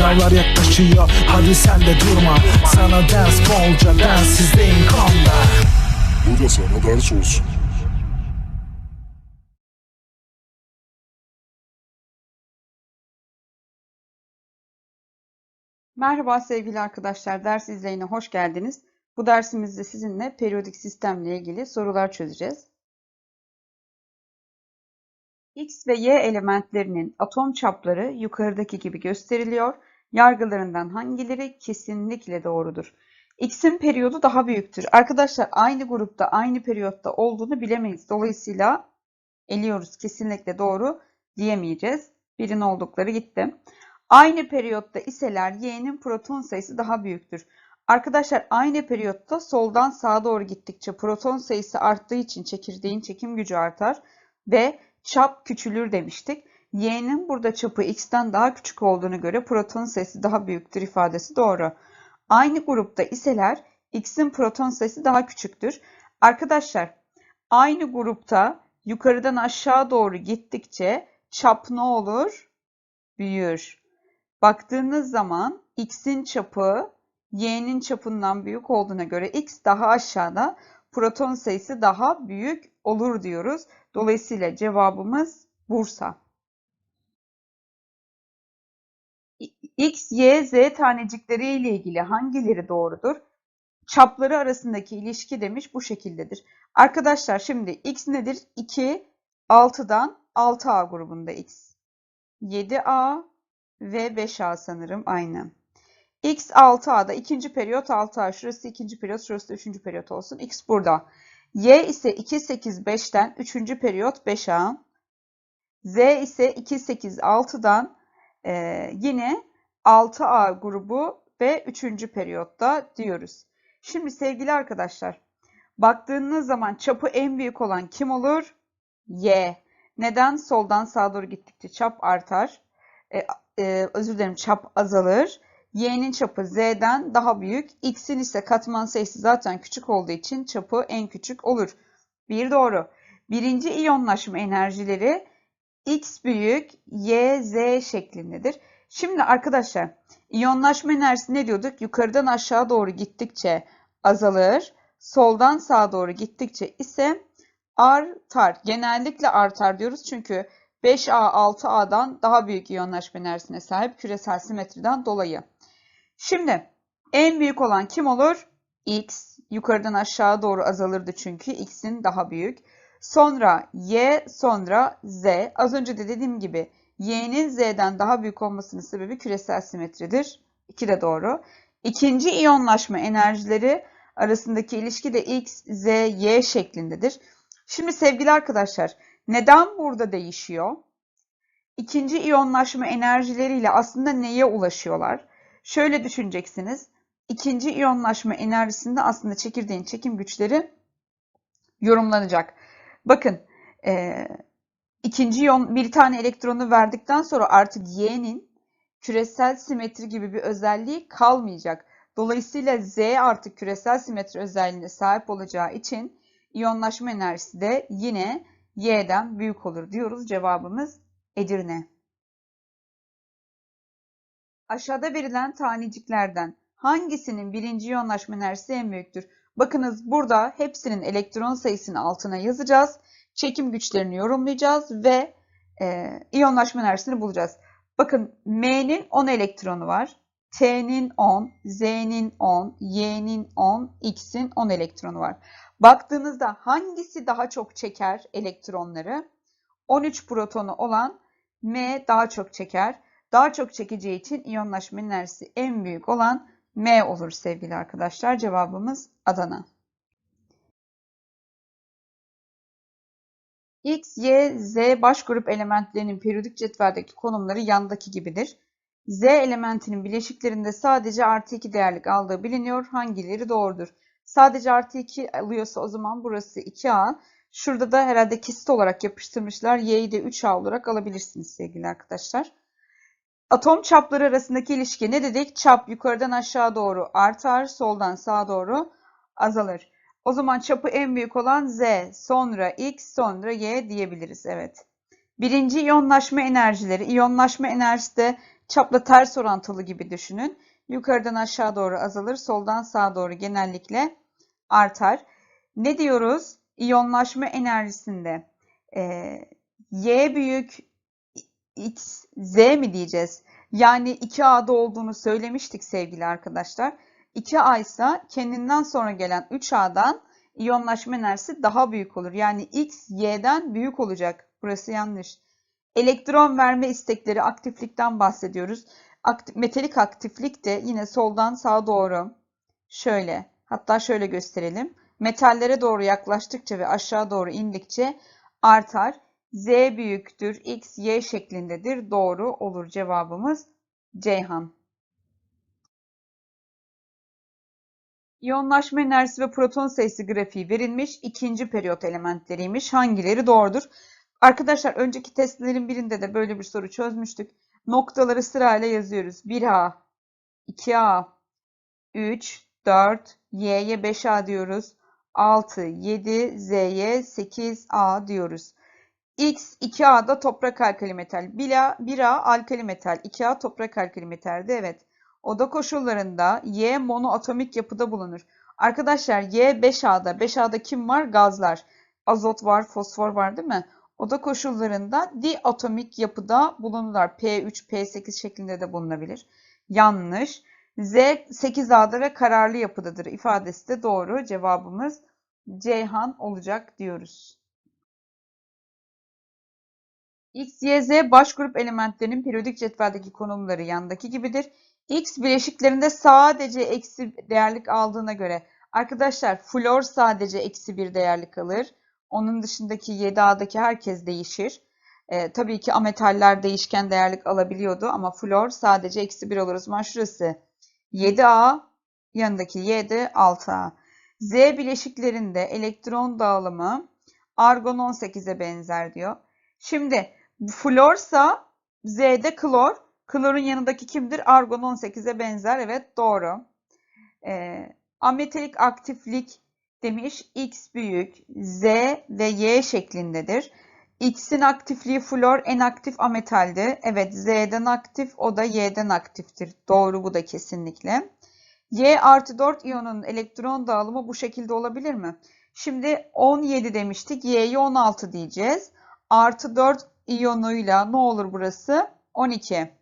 Sınavlar yaklaşıyor hadi sen de durma Sana ders bolca densizliğin konda Bu da sana ders olsun. Merhaba sevgili arkadaşlar, ders izleyine hoş geldiniz. Bu dersimizde sizinle periyodik sistemle ilgili sorular çözeceğiz. X ve Y elementlerinin atom çapları yukarıdaki gibi gösteriliyor. Yargılarından hangileri kesinlikle doğrudur? X'in periyodu daha büyüktür. Arkadaşlar aynı grupta, aynı periyotta olduğunu bilemeyiz. Dolayısıyla eliyoruz. Kesinlikle doğru diyemeyeceğiz. Birin oldukları gitti. Aynı periyotta iseler Y'nin proton sayısı daha büyüktür. Arkadaşlar aynı periyotta soldan sağa doğru gittikçe proton sayısı arttığı için çekirdeğin çekim gücü artar ve çap küçülür demiştik. Y'nin burada çapı X'ten daha küçük olduğunu göre proton sayısı daha büyüktür ifadesi doğru. Aynı grupta iseler X'in proton sayısı daha küçüktür. Arkadaşlar aynı grupta yukarıdan aşağı doğru gittikçe çap ne olur? Büyür. Baktığınız zaman x'in çapı y'nin çapından büyük olduğuna göre x daha aşağıda, proton sayısı daha büyük olur diyoruz. Dolayısıyla cevabımız Bursa. X, Y, Z tanecikleri ile ilgili hangileri doğrudur? Çapları arasındaki ilişki demiş bu şekildedir. Arkadaşlar şimdi x nedir? 2, 6'dan 6A grubunda x. 7A, ve 5A sanırım aynı. X 6A'da ikinci periyot 6A. Şurası ikinci periyot, şurası da üçüncü periyot olsun. X burada. Y ise 2, 8, 5'ten üçüncü periyot 5A. Z ise 2, 8, 6'dan e, yine 6A grubu ve üçüncü periyotta diyoruz. Şimdi sevgili arkadaşlar, baktığınız zaman çapı en büyük olan kim olur? Y. Neden? Soldan sağa doğru gittikçe çap artar. E, e, özür dilerim çap azalır. Y'nin çapı Z'den daha büyük. X'in ise katman sayısı zaten küçük olduğu için çapı en küçük olur. Bir doğru. Birinci iyonlaşma enerjileri X büyük Y, Z şeklindedir. Şimdi arkadaşlar iyonlaşma enerjisi ne diyorduk? Yukarıdan aşağı doğru gittikçe azalır. Soldan sağa doğru gittikçe ise artar. Genellikle artar diyoruz çünkü 5A 6A'dan daha büyük iyonlaşma enerjisine sahip küresel simetriden dolayı. Şimdi en büyük olan kim olur? X. Yukarıdan aşağı doğru azalırdı çünkü X'in daha büyük. Sonra Y, sonra Z. Az önce de dediğim gibi Y'nin Z'den daha büyük olmasının sebebi küresel simetridir. İki de doğru. İkinci iyonlaşma enerjileri arasındaki ilişki de X, Z, Y şeklindedir. Şimdi sevgili arkadaşlar neden burada değişiyor? İkinci iyonlaşma enerjileriyle aslında neye ulaşıyorlar? Şöyle düşüneceksiniz. İkinci iyonlaşma enerjisinde aslında çekirdeğin çekim güçleri yorumlanacak. Bakın e, ikinci iyon bir tane elektronu verdikten sonra artık Y'nin küresel simetri gibi bir özelliği kalmayacak. Dolayısıyla Z artık küresel simetri özelliğine sahip olacağı için iyonlaşma enerjisi de yine Y'den büyük olur diyoruz. Cevabımız Edirne. Aşağıda verilen taneciklerden hangisinin birinci iyonlaşma enerjisi en büyüktür? Bakınız burada hepsinin elektron sayısını altına yazacağız. Çekim güçlerini yorumlayacağız ve e, iyonlaşma enerjisini bulacağız. Bakın M'nin 10 elektronu var. T'nin 10, Z'nin 10, Y'nin 10, X'in 10 elektronu var. Baktığınızda hangisi daha çok çeker elektronları? 13 protonu olan M daha çok çeker. Daha çok çekeceği için iyonlaşma enerjisi en büyük olan M olur sevgili arkadaşlar. Cevabımız Adana. X, Y, Z baş grup elementlerinin periyodik cetveldeki konumları yandaki gibidir. Z elementinin bileşiklerinde sadece artı 2 değerlik aldığı biliniyor. Hangileri doğrudur? Sadece artı 2 alıyorsa o zaman burası 2A. Şurada da herhalde kesit olarak yapıştırmışlar. Y'yi de 3A olarak alabilirsiniz sevgili arkadaşlar. Atom çapları arasındaki ilişki ne dedik? Çap yukarıdan aşağı doğru artar, soldan sağa doğru azalır. O zaman çapı en büyük olan Z, sonra X, sonra Y diyebiliriz. Evet. Birinci iyonlaşma enerjileri. İyonlaşma enerjisi de Çapla ters orantılı gibi düşünün. Yukarıdan aşağı doğru azalır, soldan sağa doğru genellikle artar. Ne diyoruz? İyonlaşma enerjisinde e, Y büyük X, Z mi diyeceğiz? Yani 2A'da olduğunu söylemiştik sevgili arkadaşlar. 2A ise kendinden sonra gelen 3A'dan iyonlaşma enerjisi daha büyük olur. Yani X, Y'den büyük olacak. Burası yanlış. Elektron verme istekleri aktiflikten bahsediyoruz. Aktif, metalik aktiflik de yine soldan sağa doğru şöyle hatta şöyle gösterelim. Metallere doğru yaklaştıkça ve aşağı doğru indikçe artar. Z büyüktür, X, Y şeklindedir. Doğru olur cevabımız Ceyhan. İyonlaşma enerjisi ve proton sayısı grafiği verilmiş. ikinci periyot elementleriymiş. Hangileri doğrudur? Arkadaşlar önceki testlerin birinde de böyle bir soru çözmüştük. Noktaları sırayla yazıyoruz. 1A, 2A, 3, 4, Y'ye 5A diyoruz. 6, 7, Z'ye 8A diyoruz. X 2A'da toprak alkali metal. 1A, 1A alkali metal. 2A toprak alkali metaldi. Evet. Oda koşullarında Y monoatomik yapıda bulunur. Arkadaşlar Y 5A'da. 5A'da kim var? Gazlar. Azot var, fosfor var değil mi? Oda koşullarında diatomik yapıda bulunurlar. P3, P8 şeklinde de bulunabilir. Yanlış. Z 8A'da ve kararlı yapıdadır ifadesi de doğru. Cevabımız Ceyhan olacak diyoruz. X, Y, Z baş grup elementlerinin periyodik cetveldeki konumları yandaki gibidir. X bileşiklerinde sadece eksi değerlik aldığına göre arkadaşlar flor sadece eksi bir değerlik alır. Onun dışındaki 7A'daki herkes değişir. Ee, tabii ki ametaller değişken değerlik alabiliyordu ama flor sadece eksi 1 olur. O şurası 7A, yanındaki Y de 6A. Z bileşiklerinde elektron dağılımı argon 18'e benzer diyor. Şimdi florsa Z'de klor. Klorun yanındaki kimdir? Argon 18'e benzer. Evet doğru. Ee, ametalik aktiflik demiş. X büyük, Z ve Y şeklindedir. X'in aktifliği flor en aktif ametaldi. Evet Z'den aktif o da Y'den aktiftir. Doğru bu da kesinlikle. Y artı 4 iyonun elektron dağılımı bu şekilde olabilir mi? Şimdi 17 demiştik. Y'ye 16 diyeceğiz. Artı 4 iyonuyla ne olur burası? 12.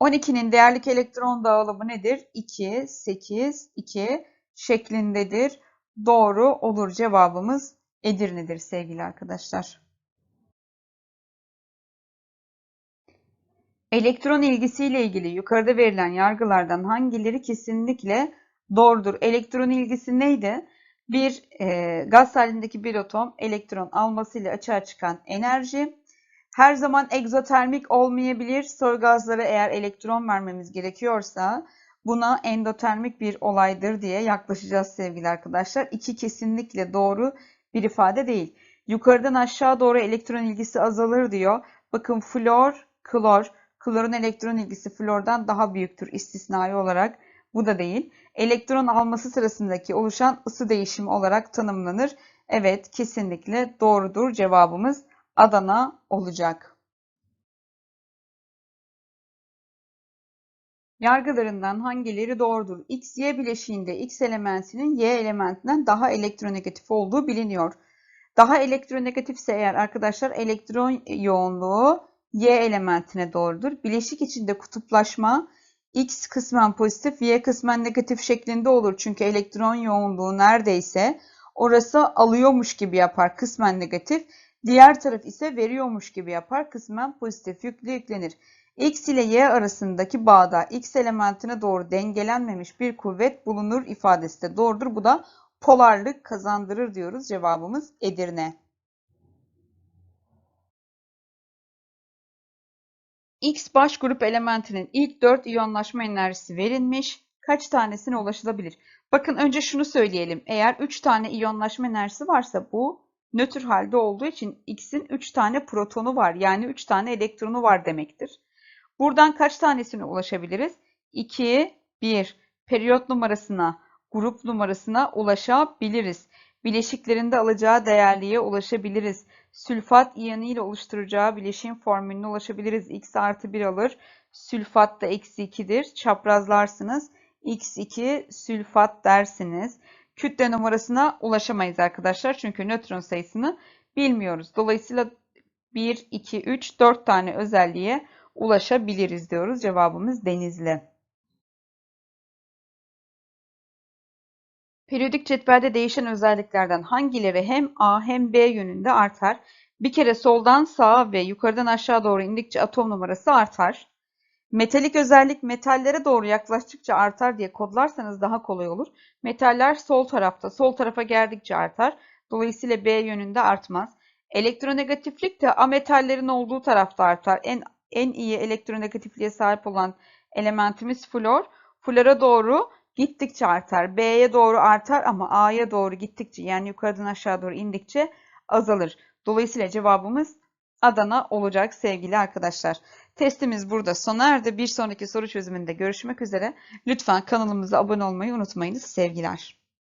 12'nin değerlik elektron dağılımı nedir? 2, 8, 2 şeklindedir. Doğru olur cevabımız Edirne'dir sevgili arkadaşlar. Elektron ilgisiyle ilgili yukarıda verilen yargılardan hangileri kesinlikle doğrudur? Elektron ilgisi neydi? Bir e, gaz halindeki bir atom elektron almasıyla açığa çıkan enerji. Her zaman egzotermik olmayabilir. Soy gazlara eğer elektron vermemiz gerekiyorsa buna endotermik bir olaydır diye yaklaşacağız sevgili arkadaşlar. İki kesinlikle doğru bir ifade değil. Yukarıdan aşağı doğru elektron ilgisi azalır diyor. Bakın flor, klor. Klorun elektron ilgisi flordan daha büyüktür istisnai olarak. Bu da değil. Elektron alması sırasındaki oluşan ısı değişimi olarak tanımlanır. Evet kesinlikle doğrudur. Cevabımız Adana olacak. Yargılarından hangileri doğrudur? X, Y bileşiğinde X elementinin Y elementinden daha elektronegatif olduğu biliniyor. Daha elektronegatifse eğer arkadaşlar elektron yoğunluğu Y elementine doğrudur. Bileşik içinde kutuplaşma X kısmen pozitif, Y kısmen negatif şeklinde olur. Çünkü elektron yoğunluğu neredeyse orası alıyormuş gibi yapar kısmen negatif. Diğer taraf ise veriyormuş gibi yapar kısmen pozitif yüklü yüklenir. X ile Y arasındaki bağda X elementine doğru dengelenmemiş bir kuvvet bulunur ifadesi de doğrudur. Bu da polarlık kazandırır diyoruz. Cevabımız Edirne. X baş grup elementinin ilk 4 iyonlaşma enerjisi verilmiş. Kaç tanesine ulaşılabilir? Bakın önce şunu söyleyelim. Eğer 3 tane iyonlaşma enerjisi varsa bu nötr halde olduğu için X'in 3 tane protonu var. Yani 3 tane elektronu var demektir. Buradan kaç tanesine ulaşabiliriz? 2, 1. Periyot numarasına, grup numarasına ulaşabiliriz. bileşiklerinde alacağı değerliğe ulaşabiliriz. Sülfat iyonu ile oluşturacağı bileşiğin formülüne ulaşabiliriz. X artı 1 alır. Sülfat da eksi 2'dir. Çaprazlarsınız. X2 sülfat dersiniz. Kütle numarasına ulaşamayız arkadaşlar. Çünkü nötron sayısını bilmiyoruz. Dolayısıyla 1, 2, 3, 4 tane özelliğe ulaşabiliriz diyoruz. Cevabımız denizli. Periyodik cetvelde değişen özelliklerden hangileri hem A hem B yönünde artar? Bir kere soldan sağa ve yukarıdan aşağı doğru indikçe atom numarası artar. Metalik özellik metallere doğru yaklaştıkça artar diye kodlarsanız daha kolay olur. Metaller sol tarafta, sol tarafa geldikçe artar. Dolayısıyla B yönünde artmaz. Elektronegatiflik de ametallerin olduğu tarafta artar. En en iyi elektronegatifliğe sahip olan elementimiz flor. Flora doğru gittikçe artar. B'ye doğru artar ama A'ya doğru gittikçe yani yukarıdan aşağı doğru indikçe azalır. Dolayısıyla cevabımız Adana olacak sevgili arkadaşlar. Testimiz burada sona erdi. Bir sonraki soru çözümünde görüşmek üzere. Lütfen kanalımıza abone olmayı unutmayınız. Sevgiler.